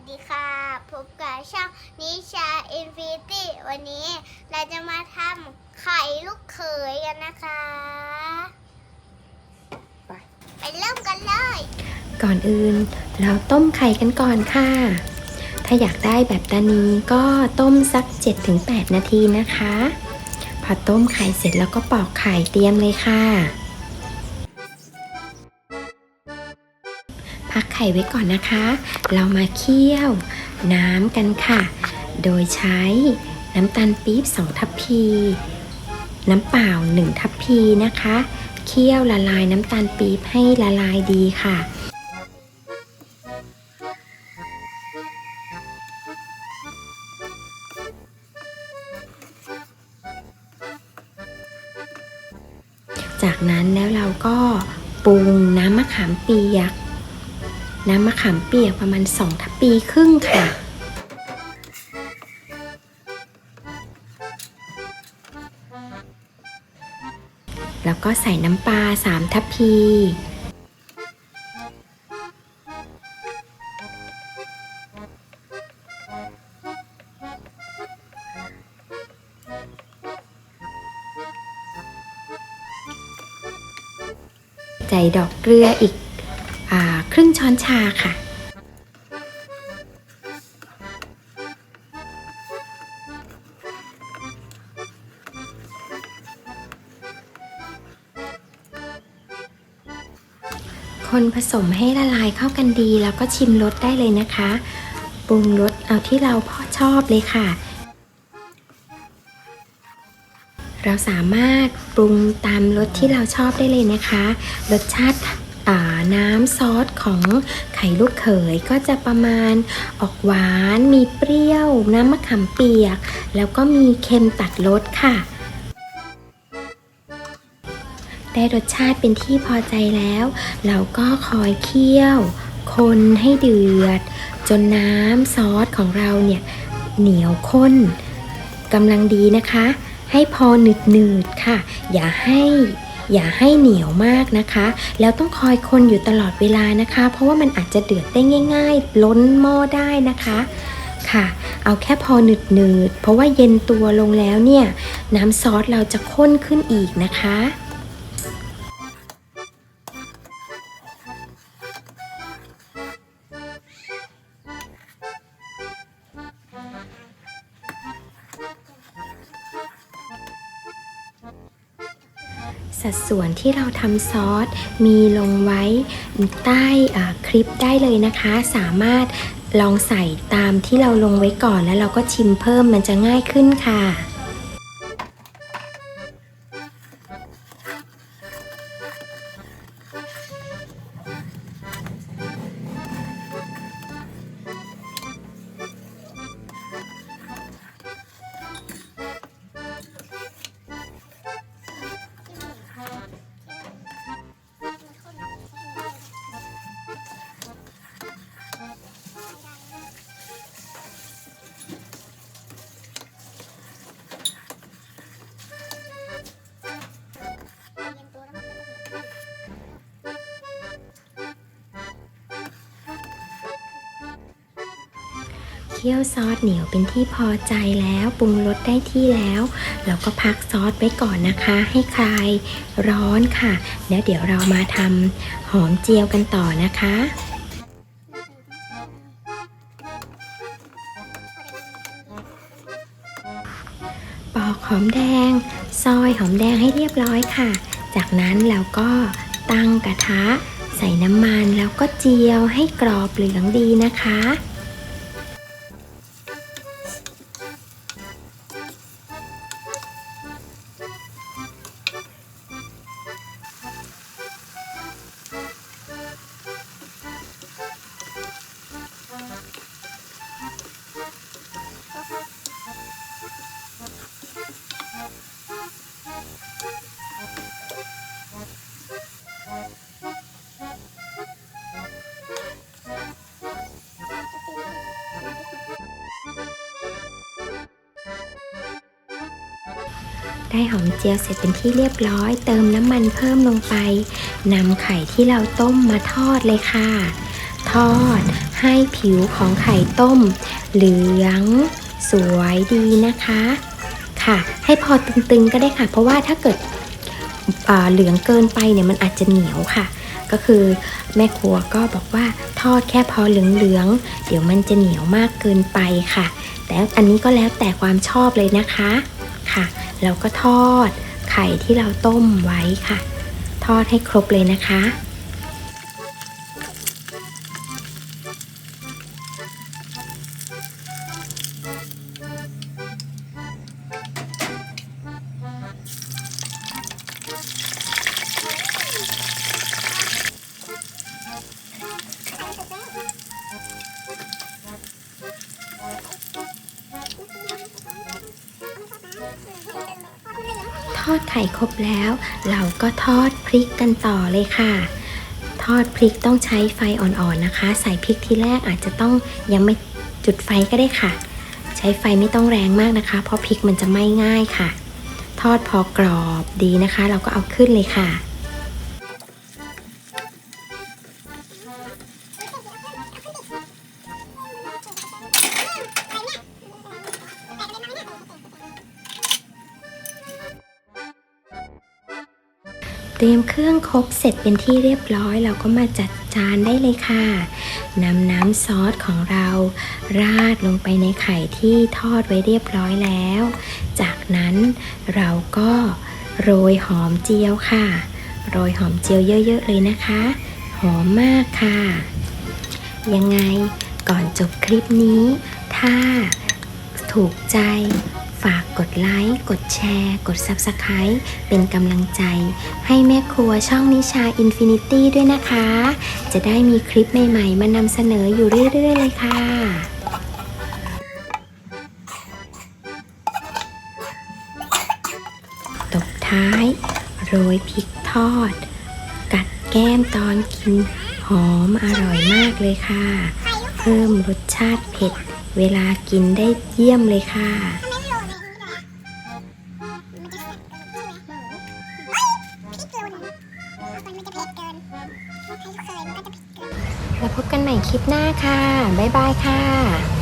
สดีค่ะ พบกับช่องนิชาอินฟินิตี้วันนี้เราจะมาทำไข่ลูกเขยกันนะคะ ไปไปเริ่มกันเลย ก่อนอื่นเราต้มไข่กันก่อนค่ะ ถ้าอยากได้แบบตานีก็ต้มสัก 7-8 นาทีนะคะ พอต้มไข่เสร็จแล้วก็ปอกไข่เตรียมเลยค่ะ ข่ไว้ก่อนนะคะ เรามาเคี่ยวน้ำกันค่ะ โดยใช้น้ำตาลปี๊บ 2 ทัพพี น้ำเปล่า 1 ทัพพีนะคะ เคี่ยวละลายน้ำตาลปี๊บให้ละลายดีค่ะจากนั้นแล้วเราก็ปรุงน้ำมะขามเปียก น้ำมะขามเปียกประมาณ 2 ทัพปีครึ่งค่ะ แล้วก็ใส่น้ำปลา 3 ทัพพีใส่ดอกเกลืออีก ครึ่งช้อนชาค่ะ คนผสมให้ละลายเข้ากันดี แล้วก็ชิมรสได้เลยนะคะ ปรุงรสเอาที่เราพอชอบเลยค่ะเราสามารถปรุงตามรสที่เราชอบได้เลยนะคะ รสชาติ น้ำซอสของไข่ลูกเขยก็จะประมาณออกหวาน มีเปรี้ยว น้ำมะขามเปียก แล้วก็มีเค็มตัดรสค่ะ ได้รสชาติเป็นที่พอใจแล้ว เราก็คอยเคี่ยว คนให้เดือด จนน้ำซอสของเราเนี่ยเหนียวข้นกำลังดีนะคะ ให้พอหนืดหนืดๆค่ะ อย่าให้ อย่าให้เหนียวมากนะคะ แล้วต้องคอยคนอยู่ตลอดเวลานะคะ เพราะว่ามันอาจจะเดือดได้ง่าย ๆ ล้นหม้อได้นะคะค่ะ เอาแค่พอหนืดๆเพราะว่าเย็นตัวลงแล้วเนี่ย น้ำซอสเราจะข้นขึ้นอีกนะคะ สัดส่วนที่เราทำซอสมีลงไว้ใต้คลิปได้เลยนะคะ สามารถลองใส่ตามที่เราลงไว้ก่อนแล้วเราก็ชิมเพิ่มมันจะง่ายขึ้นค่ะ เคี่ยวซอสเหนียวเป็นที่พอใจแล้วปรุงรสได้ที่แล้วเราก็พักซอสไว้ก่อนนะคะ ให้คลายร้อนค่ะ แล้วเดี๋ยวเรามาทำหอมเจียวกันต่อนะคะปอกหอมแดง ซอยหอมแดงให้เรียบร้อยค่ะ จากนั้นเราก็ตั้งกระทะ ใส่น้ำมันแล้วก็เจียวให้กรอบเหลืองดีนะคะ ได้หอมเจียวเสร็จเป็นที่เรียบร้อย เติมน้ำมันเพิ่มลงไปนำไข่ที่เราต้มมาทอดเลยค่ะ ทอดให้ผิวของไข่ต้ม เหลือง สวยดีนะคะ ค่ะ ให้พอตึงๆก็ได้ค่ะ เพราะว่าถ้าเกิดเหลืองเกินไปเนี่ยมันอาจจะเหนียวค่ะ ก็คือแม่ครัวก็บอกว่าทอดแค่พอเหลืองๆเดี๋ยวมันจะเหนียวมากเกินไปค่ะ แต่อันนี้ก็แล้วแต่ความชอบเลยนะคะ ค่ะ แล้วก็ทอดไข่ที่เราต้มไว้ค่ะ ทอดให้ครบเลยนะคะ ทอดไข่ครบแล้ว เราก็ทอดพริกกันต่อเลยค่ะ ทอดพริกต้องใช้ไฟอ่อนๆนะคะ ใส่พริกทีแรกอาจจะต้องยังไม่จุดไฟก็ได้ค่ะ ใช้ไฟไม่ต้องแรงมากนะคะ เพราะพริกมันจะไหม้ง่ายค่ะ ทอดพอกรอบดีนะคะ เราก็เอาขึ้นเลยค่ะ เตรียมเครื่องครบเสร็จเป็นที่เรียบร้อยเราก็มาจัดจานได้เลยค่ะนำน้ำซอสของเราราดลงไปในไข่ที่ทอดไว้เรียบร้อยแล้ว จากนั้นเราก็โรยหอมเจียวค่ะ โรยหอมเจียวเยอะๆเลยนะคะ หอมมากค่ะ ยังไงก่อนจบคลิปนี้ ถ้าถูกใจ ฝากกดไลค์ กดแชร์ กด Subscribe เป็นกำลังใจ ให้แม่ครัวช่องนิชาอินฟินิตี้ด้วยนะคะ จะได้มีคลิปใหม่ๆ มานำเสนออยู่เรื่อย ๆ เลยค่ะ ตบท้าย โรยพริกทอด กัดแก้มตอนกิน หอมอร่อยมากเลยค่ะ เพิ่มรสชาติเผ็ด เวลากินได้เยี่ยมเลยค่ะ แล้วพบกันใหม่คลิปหน้าค่ะ บ๊ายบายค่ะ